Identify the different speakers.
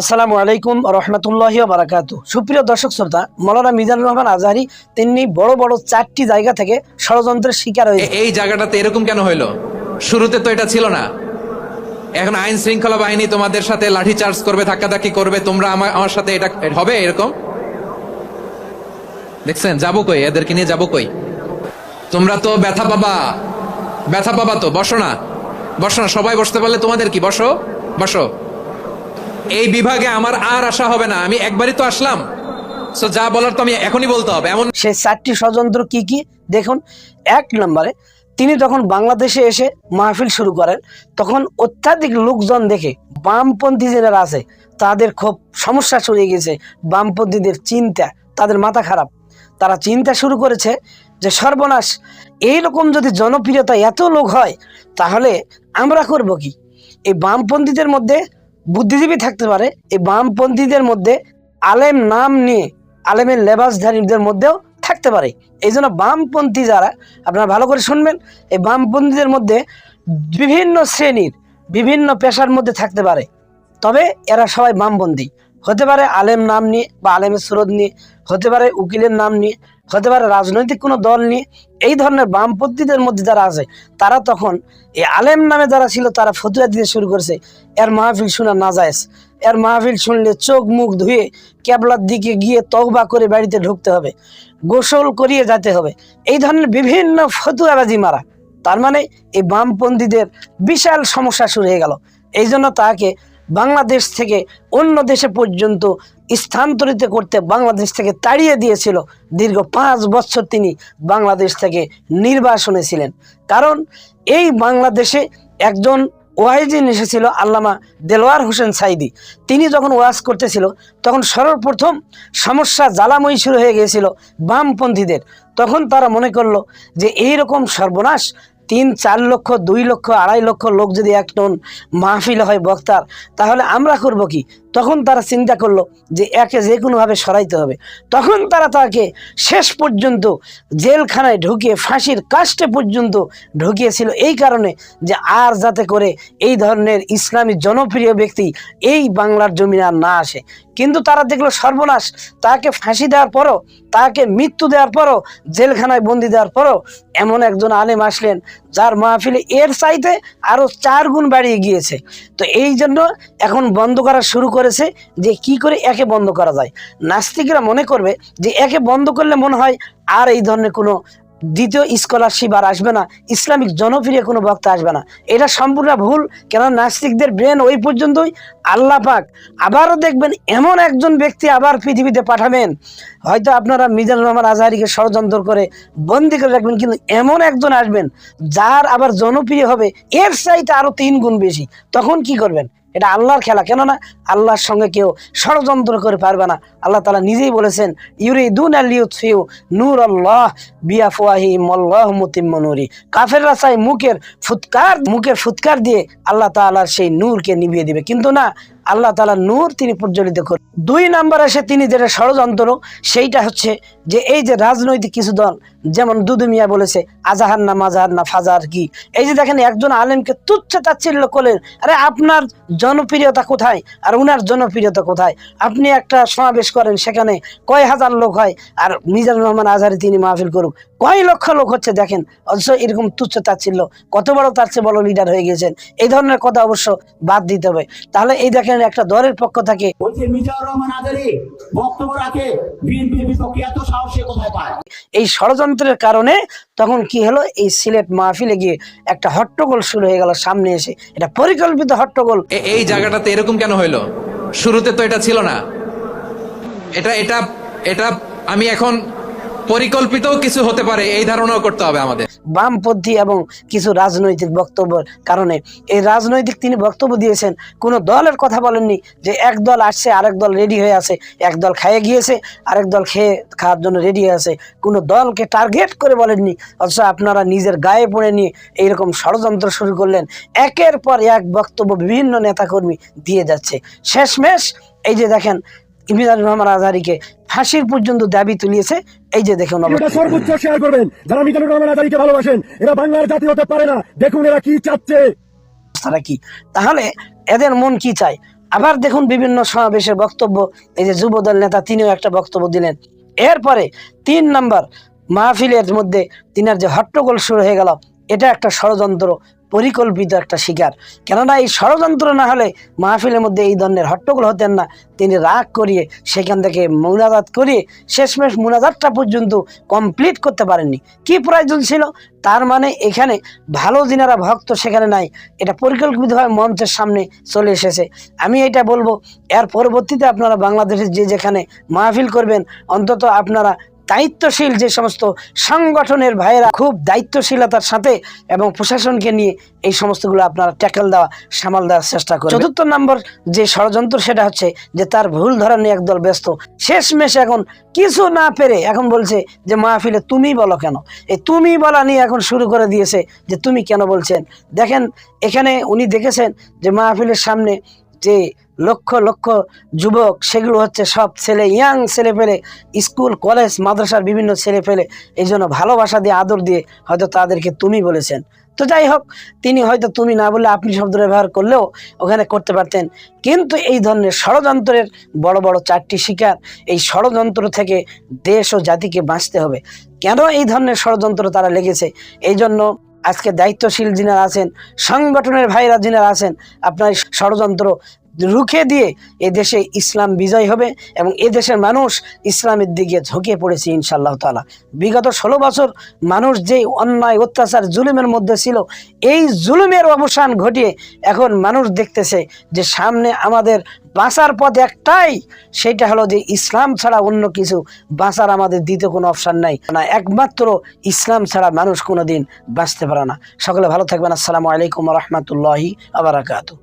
Speaker 1: আসসালামু আলাইকুম রহমতুল্লাহ বারাকাত সুপ্রিয় দর্শক শ্রোতা, মৌলানা মিজানুর রহমান আজহারি, তিনি বড় বড় চারটি জায়গা থেকে ষড়যন্ত্রের শিকার হয়েছে
Speaker 2: এই জায়গাটাতে এরকম কেন হইল? শুরুতে তো এটা ছিল না। এখন আইন শৃঙ্খলা বাহিনী তোমাদের সাথে লাঠি চার্জ করবে, ধাক্কাধাক্কি করবে, তোমরা আমার আমার সাথে এটা হবে এরকম? দেখছেন? যাব কই? এদেরকে নিয়ে যাব কই? তোমরা তো ব্যথা পাবা। ব্যথা পাবা তো, বসো না। বসো না, সবাই বসতে পারলে তোমাদের কি? বসো বসো। এই বিভাগে আমার আর আশা হবে না, আমি একবারই তো আসলাম। সো যা বলার তো আমি এখনই বলতে হবে। এমন
Speaker 1: সেই চারটি ষড়যন্ত্র কি কি? দেখুন, এক নম্বরে, তিনি যখন বাংলাদেশে এসে মাহফিল শুরু করেন, তখন অত্যাধিক লোকজন দেখে বামপন্থী যারা আছে, তাদের খুব সমস্যা হয়ে গেছে। বামপন্থীদের চিন্তা তাদের মাথা খারাপ। তারা চিন্তা শুরু করেছে যে, সর্বনাশ, এইরকম যদি জনপ্রিয়তা এত লোক হয়, তাহলে আমরা করব কি? এই বামপন্থীদের মধ্যে বুদ্ধিজীবী থাকতে পারে, এই বামপন্থীদের মধ্যে আলেম নাম নিয়ে আলেমের লেবাসধারীদের মধ্যেও থাকতে পারে। এই জন্য বামপন্থী যারা, আপনারা ভালো করে শুনবেন, এই বামপন্থীদের মধ্যে বিভিন্ন শ্রেণির, বিভিন্ন পেশার মধ্যে থাকতে পারে। তবে এরা সবাই বামপন্থী। হতে পারে আলেম নাম নিয়ে বা আলেমের স্রোত নিয়ে হতে পারে উকিলের নাম নিয়ে হতে পারে রাজনৈতিক কোনো দল নিয়ে এই ধরনের বামপন্থীদের মধ্যে যারা আছে, তারা তখন এই আলেম নামে যারা ছিল, তারা ফতুয়া দিতে শুরু করছে। এর মাহফিল শোনা না যায় এর মাহফিল শুনলে চোখ মুখ ধুয়ে ক্যাবলার দিকে গিয়ে তওবা করে বাড়িতে ঢুকতে হবে, গোসল করিয়ে যেতে হবে। এই ধরনের বিভিন্ন ফতুয়াবাজি মারা। তার মানে এই বামপন্থীদের বিশাল সমস্যা শুরু হয়ে গেল। এই জন্য তাকে বাংলাদেশ থেকে অন্য দেশে পর্যন্ত স্থানান্তরিত করতে বাংলাদেশ থেকে তাড়িয়ে দিয়েছিল। দীর্ঘ পাঁচ বছর তিনি বাংলাদেশ থেকে নির্বাসনে ছিলেন। কারণ এই বাংলাদেশে একজন ওয়াইজিন এসেছিল, আল্লামা দেলোয়ার হোসেন সাইদি। তিনি যখন ওয়াজ করতেছিল, তখন সর্বপ্রথম সমস্যা জ্বালাময়ী শুরু হয়ে গিয়েছিল বামপন্থীদের। তখন তারা মনে করল যে এই রকম সর্বনাশ তিন, চার লক্ষ, দুই লক্ষ, আড়াই লক্ষ লোক যদি এক টন মাহফিল হয় বক্তার, তাহলে আমরা করব কি? তখন তারা চিন্তা করল যে একে যে কোনোভাবে সরাইতে হবে। তখন তারা তাকে শেষ পর্যন্ত জেলখানায় ঢুকিয়ে, ফাঁসির কাস্টে পর্যন্ত ঢুকিয়েছিল এই কারণে যে আর যাতে করে এই ধরনের ইসলামী জনপ্রিয় ব্যক্তি এই বাংলার জমিনে আর না আসে। কিন্তু তারা দেখল সর্বনাশ, তাকে ফাঁসি দেওয়ার পরও, তাকে মৃত্যু দেওয়ার পরও, জেলখানায় বন্দি দেওয়ার পরও এমন একজন আলেম আসলেন যার মাহফিলে এর চাইতে আরও চার গুণ বাড়িয়ে গিয়েছে। তো এই জন্য এখন বন্ধ করা শুরু করেছে যে কি করে একে বন্ধ করা যায়। নাস্তিকরা মনে করবে যে একে বন্ধ করলে মনে হয় আর এই ধরনের কোনো দ্বিতীয় স্কলারশিপ আর আসবে না, ইসলামিক জনপ্রিয় কোনো বক্তা আসবে না। এটা সম্পূর্ণ ভুল কেন নাস্তিকদের ব্রেন ওই পর্যন্তই। আল্লাহ পাক আবারও দেখবেন এমন একজন ব্যক্তি আবার পৃথিবীতে পাঠাবেন। হয়তো আপনারা মিজানুর রহমান আজহারিকে ষড়যন্ত্র করে বন্দি করে রাখবেন, কিন্তু এমন একজন আসবেন যার আবার জনপ্রিয় হবে, এর চাইতে আরও তিন গুণ বেশি। তখন কি করবেন? এটা আল্লাহর খেলা। কেন না আল্লাহর সঙ্গে কেউ ষড়যন্ত্র করে পারবে না। আল্লাহ তালা নিজেই বলেছেন ইউরি দুন আলিউ নূর আল্লাহ বিয়াফুয়াহি মল্লাহ মুতিম্ম কাফের রাসায় মুখের ফুৎকার মুখের ফুৎকার দিয়ে আল্লাহ তালার সেই নূরকে নিভিয়ে দিবে। কিন্তু না আল্লাহ তাআলার নূর তিনি প্রজ্বলিত করেন দুই নাম্বার এসে তিনি যেটা ষড়যন্ত্র, সেইটা হচ্ছে যে এই যে রাজনৈতিক কিছু দল, যেমন দুদু মিয়া বলেছে, আজাহার না মাজাহার না ফাজার কি। এই যে দেখেন একজন আলেমকে তুচ্ছ তাচ্ছিল্য করলেন, আরে আপনার জনপ্রিয়তা কোথায়? আর উনার জনপ্রিয়তা কোথায়? আপনি একটা সমাবেশ করেন সেখানে কয় হাজার লোক হয়, আর মিজানুর রহমান আজহারি তিনি মাহফিল করুক। কয় লক্ষ লোক হচ্ছে দেখেন, অথচ এরকম তুচ্ছ তাচ্ছিল্য, কত বড় তার চেয়ে বড় লিডার হয়ে গেছেন। এই ধরনের কথা অবশ্য বাদ দিতে হবে। তাহলে এই দেখেন একটা দলের পক্ষ থেকে। এই ষড়যন্ত্রের কারণে তখন কি হলো? এই সিলেট মাহফিলে গিয়ে একটা হট্টগোল শুরু হয়ে গেল সামনে এসে। এটা পরিকল্পিত হট্টগোল।
Speaker 2: এই জায়গাটাতে এরকম কেন হইল? শুরুতে তো এটা ছিল না। এটা এটা এটা আমি এখন পরিকল্পিত কিছু হতে পারে এই ধারণাও করতে হবে আমাদের।
Speaker 1: বামপন্থী এবং কিছু রাজনৈতিক বক্তব্যের কারণে। এই রাজনৈতিক তিনি বক্তব্য দিয়েছেন, কোনো দলের কথা বলেননি যে এক দল আসছে, আরেক দল রেডি হয়ে আছে। এক দল খেয়ে গিয়েছে, আরেক দল খেয়ে খাওয়ার জন্য রেডি হয়ে আছে। কোনো দলকে টার্গেট করে বলেননি, অথচ আপনারা নিজের গায়ে পড়ে নিয়ে এইরকম ষড়যন্ত্র শুরু করলেন। একের পর এক বক্তব্য বিভিন্ন নেতাকর্মী দিয়ে যাচ্ছে। শেষমেশ এই যে দেখেন ইমিজানুর রহমান আজহারিকে ফাঁসির পর্যন্ত দাবি তুলিয়েছে এই যে দেখুন
Speaker 3: সর্বোচ্চ শেয়ার করবেন। যারা মিজানুর রহমান আজারিকে ভালোবাসেন এরা বাংলার জাতি হতে পারে না। দেখুন এরা কি চাচ্ছে।
Speaker 1: তারা কি? তাহলে এদের মন কি চায়? আবার দেখুন বিভিন্ন সমাবেশের বক্তব্য। এই যে যুবদল নেতা তিনিও একটা বক্তব্য দিলেন। এরপরে তিন নাম্বার মাহফিলের মধ্যে তিনার যে হট্টগোল শুরু হয়ে গেল এটা একটা ষড়যন্ত্র। পরিকল্পিত একটা শিকার। কেননা এই ষড়যন্ত্র না হলে মাহফিলের মধ্যে এই ধরনের হট্টগোল হতেন না। তিনি রাগ করিয়ে সেখান থেকে মুনাজাত করিয়ে শেষমেশ মুনাজাতটা পর্যন্ত কমপ্লিট করতে পারেননি। কি প্রয়োজন ছিল? তার মানে এখানে ভালো দিনারা ভক্ত, সেখানে নাই। এটা পরিকল্পিতভাবে মঞ্চের সামনে চলে এসেছে। আমি এটা বলব, এর পরবর্তীতে আপনারা বাংলাদেশের যে যেখানে মাহফিল করবেন, অন্তত আপনারা দায়িত্বশীল যে সমস্ত সংগঠনের ভাইয়েরা খুব দায়িত্বশীলতার সাথে এবং প্রশাসনকে নিয়ে এই সমস্তগুলো আপনারা ট্যাকেল দেওয়া, সামাল দেওয়ার চেষ্টা করবেন। চতুর্থ নম্বর যে ষড়যন্ত্র, সেটা হচ্ছে যে তার ভুল ধরা নিয়ে একদল ব্যস্ত। শেষমেশ এখন কিছু না পেরে এখন বলছে যে, মাহফিলে তুমি বলো কেন? এই তুমি বলা নিয়ে এখন শুরু করে দিয়েছে যে, তুমি কেন বলছেন? দেখেন, এখানে উনি দেখেছেন যে, মাহফিলের সামনে যে লক্ষ লক্ষ যুবক, সেগুলো হচ্ছে সব ছেলে ইয়াং ছেলে পেলে, স্কুল কলেজ মাদ্রাসার বিভিন্ন ছেলে পেলে, এই জন্য ভালোবাসা দিয়ে, আদর দিয়ে হয়তো তাদেরকে তুমি বলেছেন। তো যাই হোক, তিনি হয়তো তুমি না বলে আপনি শব্দ ব্যবহার করলেও ওখানে করতে পারতেন। কিন্তু এই ধরনের ষড়যন্ত্রের বড় বড় চারটি শিকার, এই ষড়যন্ত্র থেকে দেশ ও জাতিকে বাঁচতে হবে। কেন এই ধরনের ষড়যন্ত্র তারা লেগেছে? এই জন্য আজকে দায়িত্বশীল যিনারা আছেন, সংগঠনের ভাইরা যিনারা আছেন, আপনার ষড়যন্ত্র রুখে দিয়ে এ দেশে ইসলাম বিজয় হবে এবং এ দেশের মানুষ ইসলামের দিকে ঝুঁকে পড়েছে ইনশাআল্লাহ তালা বিগত ষোলো বছর মানুষ যে অন্যায়, অত্যাচার, জুলুমের মধ্যে ছিল, এই জুলুমের অবসান ঘটিয়ে এখন মানুষ দেখতেছে যে সামনে আমাদের বাঁচার পথ একটাই, সেটা হলো যে ইসলাম ছাড়া অন্য কিছু বাঁচার আমাদের দ্বিতীয় কোনো অপশান নাই। না, একমাত্র ইসলাম ছাড়া মানুষ কোনোদিন বাঁচতে পারে না। সকলে ভালো থাকবেন। আসসালামু আলাইকুম রহমতুল্লাহি আবরাকাতু